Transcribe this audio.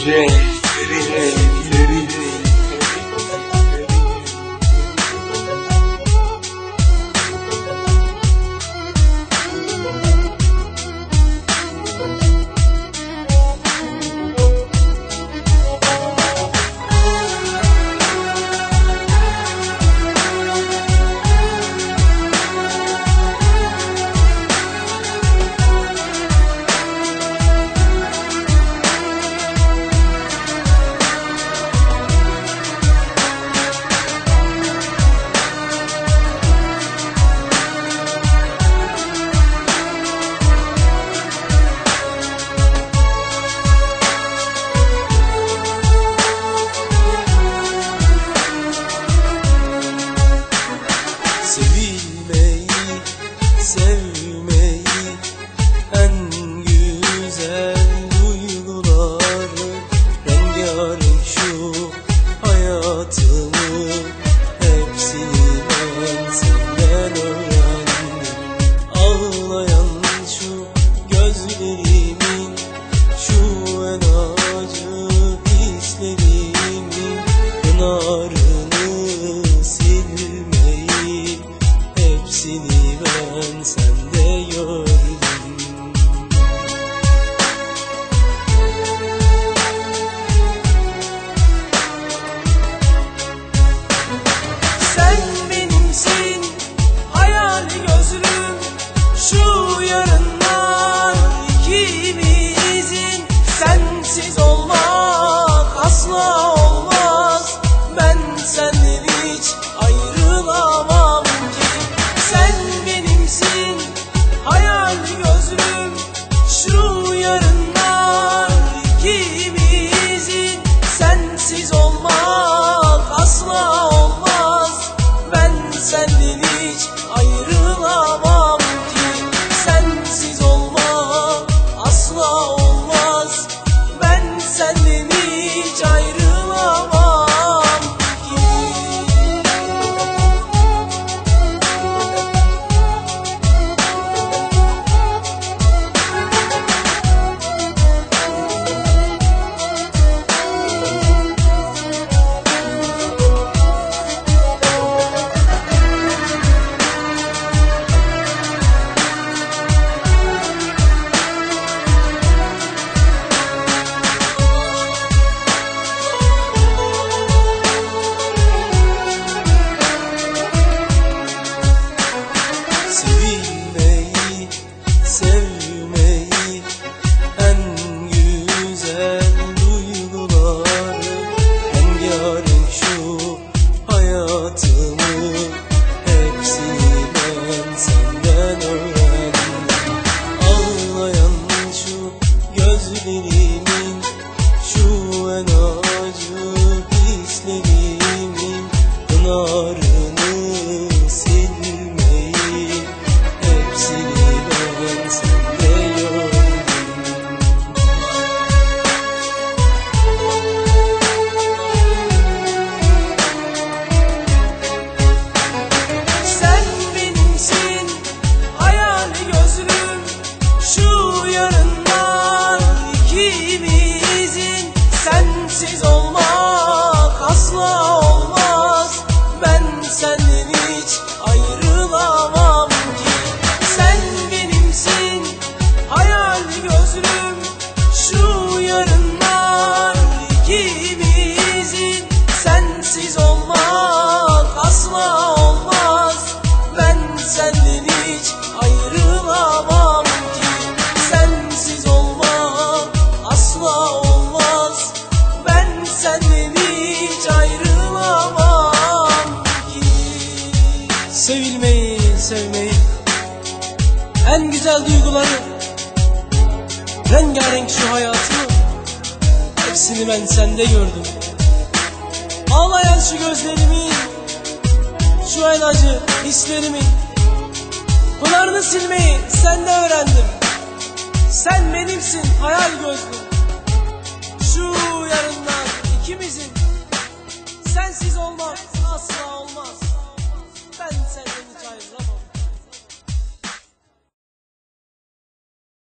Sevilmeyi, yarınlar ikimizin Sensiz olmak asla olmaz. Ben senden hiç ayrılamam ki. Sensiz olmak asla olmaz. Ben senden hiç ayrılamam ki. Sevilmeyi, sevmeyi En güzel duyguları Rengarenk şu hayatımı Hepsini ben sende gördüm. Ağlayan şu gözlerimin Şu en acı hislerimin Bunlarını silmeyi sende öğrendim. Sen benimsin hayal gözlüm Şu yarından ikimizin Sensiz olmaz asla olmaz. Ben senden